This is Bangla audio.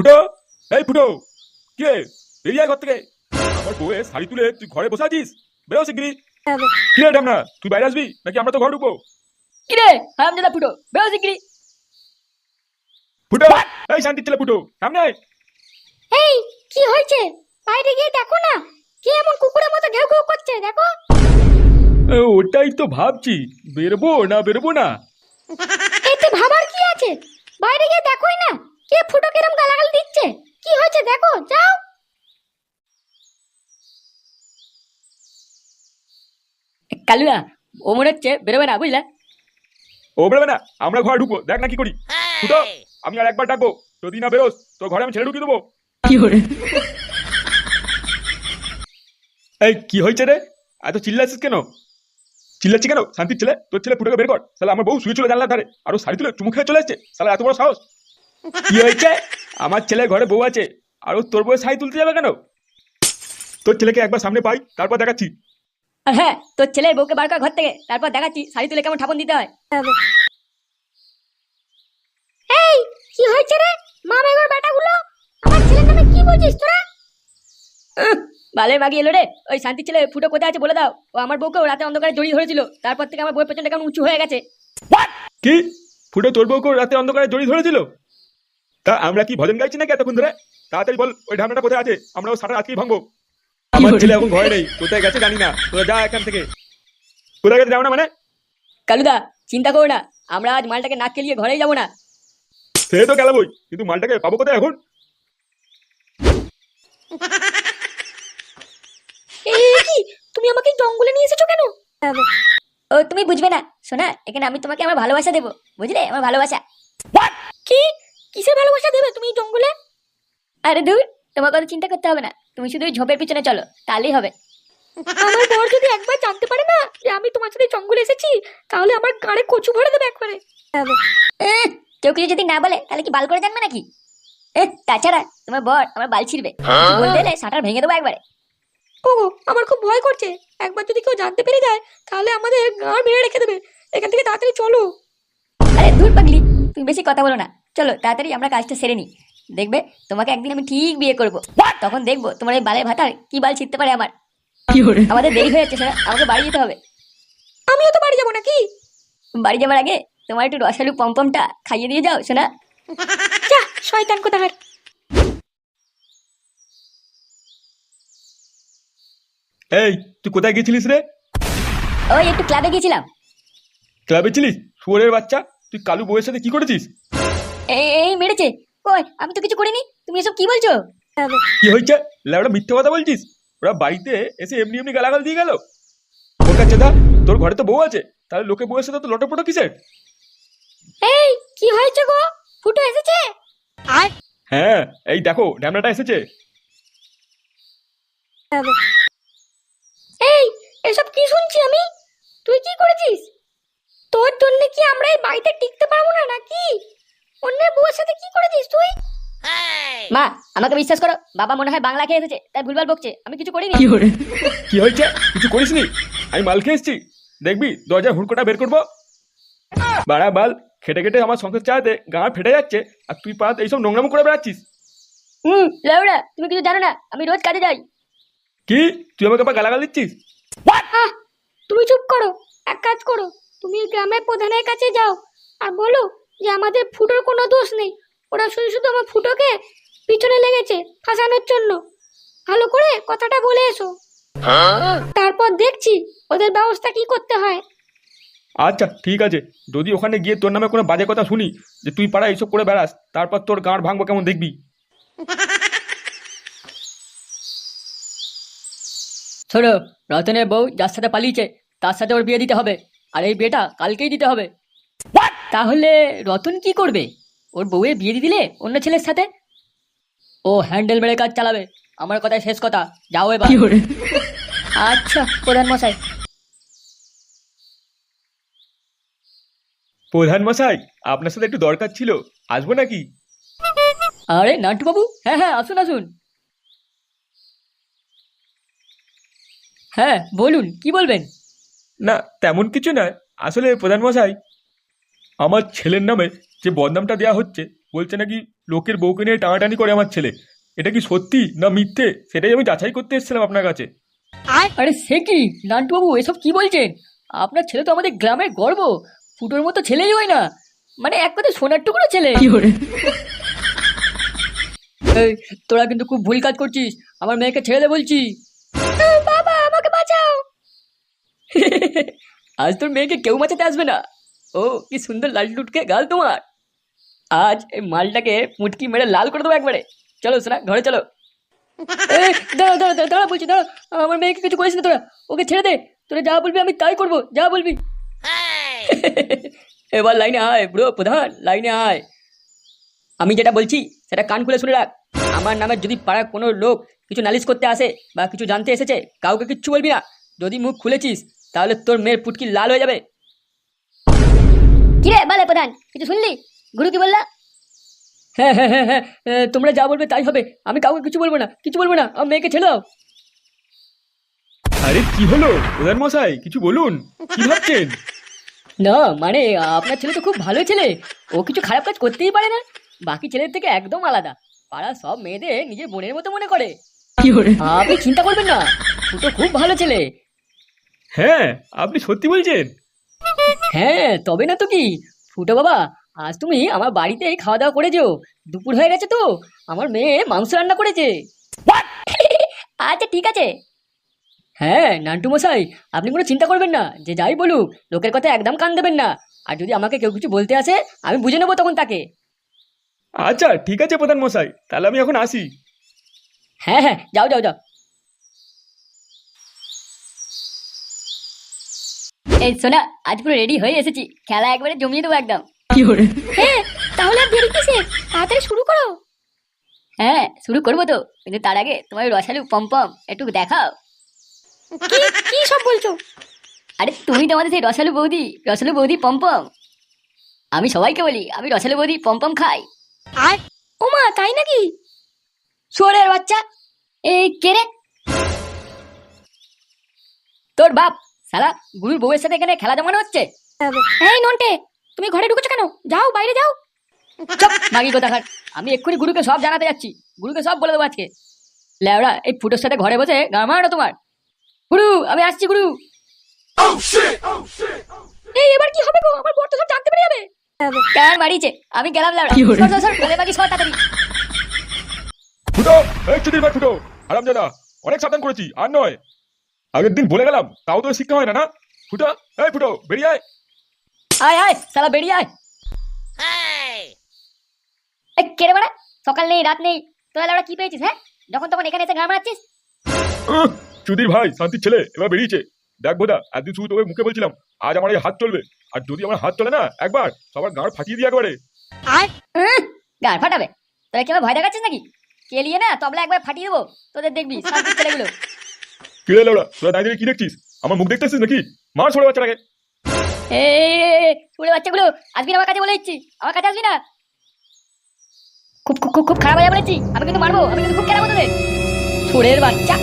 ফুটো এই ফুটো কে বেরিয়ে ঘর থেকে। আমার বউয়ে শাড়ি তুলে তুই ঘরে বসে আছিস? বেরো শিগগিরি কি রে ঢামনা তুই বাইরে আসবি? নাকি আমরা তো ঘর ঢুকবো? কিরে হারাম দাদা ফুটো বেরো শিগগিরি ফুটো এই শান্তির ছেলে ফুটো সামনে এই কি হয়েছে? বাইরে গিয়ে দেখো না কে এমন কুকুরের মতো ঘেউ ঘেউ করছে দেখো। ওটাই তো ভাবছি বেরবো না বেরবো না? এতে ভাবার কি আছে বাইরে গিয়ে দেখোই না কে ফুটো কিরম গালাগালি দিচ্ছে কি হয়েছে দেখো যাও কালুয়া ও মনে হচ্ছে বেরোবে না বুঝলে? ও বেরোবে না আমরা ঘরে ঢুকবো দেখ না কি করি। ফুটো আমি আর একবার ডাকবো যদি না বেরোস তোর ঘরে আমি ছেড়ে ঢুকিয়ে দেবো। এই কি হয়েছে রে? এত চিল্লাছিস কেন? চিল্লাচ্ছি কেন? শান্তির ছেলে তোর ছেলে ফুটোকে বের কর। তাহলে আমার বউ শুয়ে চলে জানলার ধারে আরও শাড়ি তুলে চুমু খেয়ে চলে এসছে। তাহলে এত বড় সাহস। কি হয়েছে? আমার ছেলে ঘরে বউ আছে আর তোর বউয়ের শাড়ি তুলতে যাবে কেন? তোর ছেলেকে একবার সামনে পাই তারপর দেখাচ্ছি। আর হ্যাঁ তোর ছেলে বউকে বার কর ঘর থেকে। তারপর দেখাচ্ছি শাড়ি তুলে কেমন ঠাপন দিতে হয়। এই কি হয়েছে রে? মামেগর বেটাগুলো? আমার ছেলের নামে কি বলছিস তোরা? ভালো মাগি এলো রে। ওই শান্তির ছেলে ফুটো কোথায় আছে বলে দাও। ও আমার বউকেও রাতে অন্ধকারে জড়িয়ে ধরেছিল। তারপর থেকে আমার বউয়ের পেছনটা কেমন উঁচু হয়ে গেছে। কি? ফুটো তোর বউকে রাতে অন্ধকারে জড়িয়ে ধরেছিল? তা আমরা কি ভজন গাইছি নাকি এতক্ষণ ধরে? তাড়াতাড়ি বল ওই ঢামনাটা কোথায় আছে? আমরা ও সারা আজকেই ভাঙবো। আমার ছেলে এখন ঘরে নেই। কোথায় গেছে জানি না। তোরা যা এখান থেকে। কোথায় গেছে যাও না মানে? কালুদা চিন্তা করো না। আমরা আজ মালটাকে নাক কেলিয়ে ঘরেই যাব না। সে তো গেলামই কিন্তু মালটাকে পাবো কোথায় এখন? এই কি? তুমি আমাকে জঙ্গলে নিয়ে এসেছ কেন? ও তুমি বুঝবে না। শোনা এখানে আমি তোমাকে আমার ভালোবাসা দেবো। বুঝলে? আমার ভালোবাসা। কি? কিসের ভালোবাসা দেবে তুমি জঙ্গলে? আরে দূর তোমার কথা চিন্তা করতে হবে না। তুমি শুধু ওই ঝোপের পিছনে চলো তাহলেই হবে। আমার বর যদি একবার জানতে পারে না যে আমি তোমার সাথে জঙ্গলে এসেছি তাহলে আমার গাড়ে কচু ভরে দেবে একবারে কেউ কিছু যদি না বলে তাহলে কি বাল করে জানবে নাকি? এহ, তাছাড়া তোমার বর আমার বাল ছিড়বে। বলতে এলে সাঁটার ভেঙে দেবো একবারে। ও আমার খুব ভয় করছে। একবার যদি কেউ জানতে পেরে যায় তাহলে আমাদের গাড় মেরে রেখে দেবে। এখান থেকে তাড়াতাড়ি চলো। আরে দূর পাগলি তুমি বেশি কথা বলো না। চলো তাড়াতাড়ি আমরা কাজটা সেরে নিই। দেখবে? তোমাকে একদিন আমি ঠিক বিয়ে করব। তখন দেখব তোমার এই বালের ভাতার কি বাল ছিঁড়তে পারে আমার আমাদের দেরি হয়ে যাচ্ছে সেটা আমাকে বাড়ি যেতে হবে। আমিও তো বাড়ি যাব নাকি? বাড়ি যাবার আগে তোমার একটু রসালু পমপমটা খাইয়ে দিয়ে যাও শোনা যা শয়তান কোথাকার। এই তুই কোথায় গেছিলিস রে? ওই একটু ক্লাবে গিয়েছিলাম। ক্লাবে ছিলিস? শুয়োরের বাচ্চা? তুই কালু বউয়ের সাথে কি করেছিস? এই এই মেরেছে। কই আমি তো কিছু করিনি। তুমি এসব কি বলছো? কি হয়েছে? ল্যাবড়া মিথ্যে কথা বলছিস? ওরা বাড়িতে এসে এমনি এমনি গালাগাল দিয়ে গেল। ওর কাছে দা তোর ঘরে তো বউ আছে। তাহলে লোকে বউয়ের সাথে তো লটপটো কিসের? এই কি হয়েছে গো? ফুটো এসেছে? হ্যাঁ এই দেখো ড্যামনাটা এসেছে। এই এসব কি শুনছি আমি? তুই কি করেছিস? তোর জন্য কি আমরা এই বাড়িতে টিকতে পারব না নাকি? অন্যের বউয়ের সাথে কি করেছিস তুই? মা আমাকে বিশ্বাস করো বাবা মনে হয় বাংলা খেয়ে এসেছে তাই ভুলভাল বকছে। আমি কিছু করিনি। কি হয়েছে? কিছু করিসনি? আমি মাল খেয়ে এসছি। দেখবি দরজার হুড়কোটা বের করব। বাড়া বাল খেটে খেটে আমার সংসার চালাতে গা ফেটে যাচ্ছে আর তুই পাত এইসব নোংরামো করে বেড়াচ্ছিস। হুম লেউড়া তুমি কিছু জানো না আমি রোজ কাজে যাই। কি? তুই আমাকে আবার গালাগাল দিচ্ছিস? তুমি চুপ করো এক কাজ করো তুমি গ্রামের প্রধানের কাছে যাও আর বলো যে আমাদের ফুটোর কোনো দোষ নেই। ওরা শুধু শুধু আমার ফুটোকে পিছনে লেগেছে ফাঁসানোর জন্য। ভালো করে কথাটা বলে এসো। তারপর দেখছি ওদের ব্যবস্থা কি করতে হয়। আচ্ছা ঠিক আছে। যদি ওখানে গিয়ে তোর নামে কোনো বাজে কথা শুনি যে তুই পাড়া এইসব করে বেড়াস তারপর তোর গাঁড় ভাঙবো কেমন দেখবি? ছোড়ো রতনের বউ যার সাথে পালিয়েছে তার সাথে ওর বিয়ে দিতে হবে। আর এই বিয়েটা কালকেই দিতে হবে। তাহলে রতন কি করবে? ওর বউয়ে বিয়ে দিয়ে দিলে অন্য ছেলের সাথে? ও হ্যান্ডেল মেরে কাজ চালাবে। আমার কথাই শেষ কথা। যাও এবার। আচ্ছা প্রধান মশাই। প্রধান মশাই আপনার সাথে একটু দরকার ছিল। আসব নাকি? আরে নান্টু বাবু হ্যাঁ হ্যাঁ আসুন আসুন। হ্যাঁ বলুন কি বলবেন? না তেমন কিছু নয়। আসলে প্রধান মশাই আমার ছেলের নামে যে বদনামটা দেওয়া হচ্ছে বলছে নাকি লোকের বউকে নিয়ে টানাটানি করে আমার ছেলে। এটা কি সত্যি না মিথ্যে? সেটাই আমি যাচাই করতে এসেছিলাম আপনার কাছে। আরে সে কি? নান্টুবাবু এসব কি বলছেন? আপনার ছেলে তো আমাদের গ্রামের গর্ব। ফুটোর মতো ছেলেই হয় না। মানে এক কথা সোনার টুকরো ছেলে। এই, তোরা কিন্তু খুব ভুল কাজ করছিস। আমার মেয়েকে ছেড়ে দে বলছি। বাবা আমাকে বাঁচাও। আজ তোর মেয়েকে কেউ বাঁচাতে আসবে না। ও কি সুন্দর লাল টুটকে গাল তোমার। আজ এই মালটাকে মুটকি মেরে লাল করে দেবো একবারে। চলো সোনা ঘরে চলো। দাঁড়া বলছি দাঁড়া। আমার মেয়েকে কিছু করিস না তোরা। ওকে ছেড়ে দে। তোরা যা বলবি আমি তাই করব। যা বলবি। এবার লাইনে আয় ব্রো প্রধান লাইনে আয়। আমি যেটা বলছি সেটা কান খুলে শুনে রাখ। আমার নামে যদি পাড়ার কোনো লোক কিছু নালিশ করতে আসে বা কিছু জানতে এসেছে কাউকে কিচ্ছু বলবি না। যদি মুখ খুলেছিস তাহলে তোর মেয়ের পুটকি লাল হয়ে যাবে। কিরে বলে প্রধান কিছু শুনলি? গুরু কি বললা? হ্যাঁ হ্যাঁ হ্যাঁ হ্যাঁ তোমরা যা বলবে তাই হবে। আমি কাউকে কিছু বলব না কিছু বলব না। আমার মেয়েকে ছেড়ে দাও। আরে কি হলো? প্রধান মশাই কিছু বলুন। কি ভাবছেন? না মানে আপনার ছেলে তো খুব ভালো ছেলে। ও কিছু খারাপ কাজ করতেই পারে না। বাকি ছেলের থেকে একদম আলাদা। পাড়ার সব মেয়েদের নিজের বোনের মতো মনে করে। আপনি চিন্তা করবেন না ফুটো খুব ভালো ছেলে। হ্যাঁ আপনি সত্যি বলছেন? হ্যাঁ তবে না তো কি? ফুটো বাবা আজ তুমি আমার বাড়িতেই খাওয়া দাওয়া করেছ। দুপুর হয়ে গেছে তো আমার মেয়ে মাংস রান্না করেছে। আচ্ছা ঠিক আছে। হ্যাঁ নান্টু মশাই আপনি কোনো চিন্তা করবেন না যে যাই বলুক লোকের কথা একদম কান দেবেন না। আর যদি আমাকে কেউ কিছু বলতে আসে আমি বুঝে নেব তখন তাকে। আচ্ছা ঠিক আছে প্রধান মশাই তাহলে আমি এখন আসি। হ্যাঁ হ্যাঁ যাও যাও যাও। এই শোনা আজ পুরো রেডি হয়ে এসেছি। খেলা একবারে জমিয়ে দেবো একদম। হ্যাঁ তাহলে আর দেরি কিসে? তাড়াতাড়ি শুরু করো। হ্যাঁ শুরু করব তো। কিন্তু তার আগে তোমার রসালু পম্পম একটু দেখাও। কি সব বলছো? আরে তুমি তোমাদের সেই রসালু বৌদি রসালু বৌদি পম্পম আমি সবাইকে বলি আমি রসালু বৌদি পম্পম খাই। আর? ওমা তাই নাকি? শুয়ারের বাচ্চা এই কে রে? তোর বাপ সালা গুরুর বউয়ের সাথে এখানে খেলা জমানো হচ্ছে? এই নন্টে তুমি ঘরে ঢুকেছো কেন? যাও বাইরে যাও। চপ মাগি কোথাকার। আমি এক্ষুনি গুরুকে সব জানাতে যাচ্ছি। গুরুকে সব বলে দেবো আজকে। ল্যাওড়া এই ফুটোর সাথে ঘরে বসে গান মারো তোমার। গুরু আমি আসছি গুরু। এই এবার কি হবে গো? আমার বর তো সব জানতে পেরে যাবে। কার মারিছে আমি গেলাম ল্যাওড়া সর সর সর বলে বাকি সর তাড়াতাড়ি। ফুটো এই চুদির ভাই ফুটো। আরাম জানা অনেক সাবধান করেছি আর নয়। আগের দিন বলে গেলাম তাও তো শিক্ষা হয় না না। ফুটো এই ফুটো বেরিয়ে আয়। আয় আয় সালা বেরিয়ে আয়। এই কে রে বাড়া সকাল নেই রাত নেই কি পেয়েছিস হ্যাঁ? যখন তখন এখানে এসে গান মারাচ্ছিস চুদির ভাই শান্তির ছেলে এবার বেরিয়েছে। দেখ বোধা একদিন শুধু তোকে মুখে বলছিলাম আজ আমার এই হাত চলবে। আর যদি আমার হাত চলে না একবার সবার গাঁড় ফাটিয়ে দিয়ে একবারে। গান ফাটাবে। তোরা কি আমার ভয় দেখাচ্ছিস নাকি? কেলিয়ে না তবলা একবার ফাটিয়ে দেবো তোদের দেখবি শান্তির ছেলেগুলো। কিরে লোড়া তোরা দাঁড়িয়ে কি দেখছিস? আমার মুখ দেখতেছিস নাকি? মার ছোড়ে বাচ্চাটাকে। এ পুরো বাচ্চাগুলো আসবি না আমার কাছে বলে দিচ্ছি, আমার কাছে আসবি না? খুব খুব খুব খুব খারাপ হয়ে বলেছি, আমি কিন্তু মারবো, আমি কিন্তু খুব কেনাবো তোদের। ছোড়ের বাচ্চা।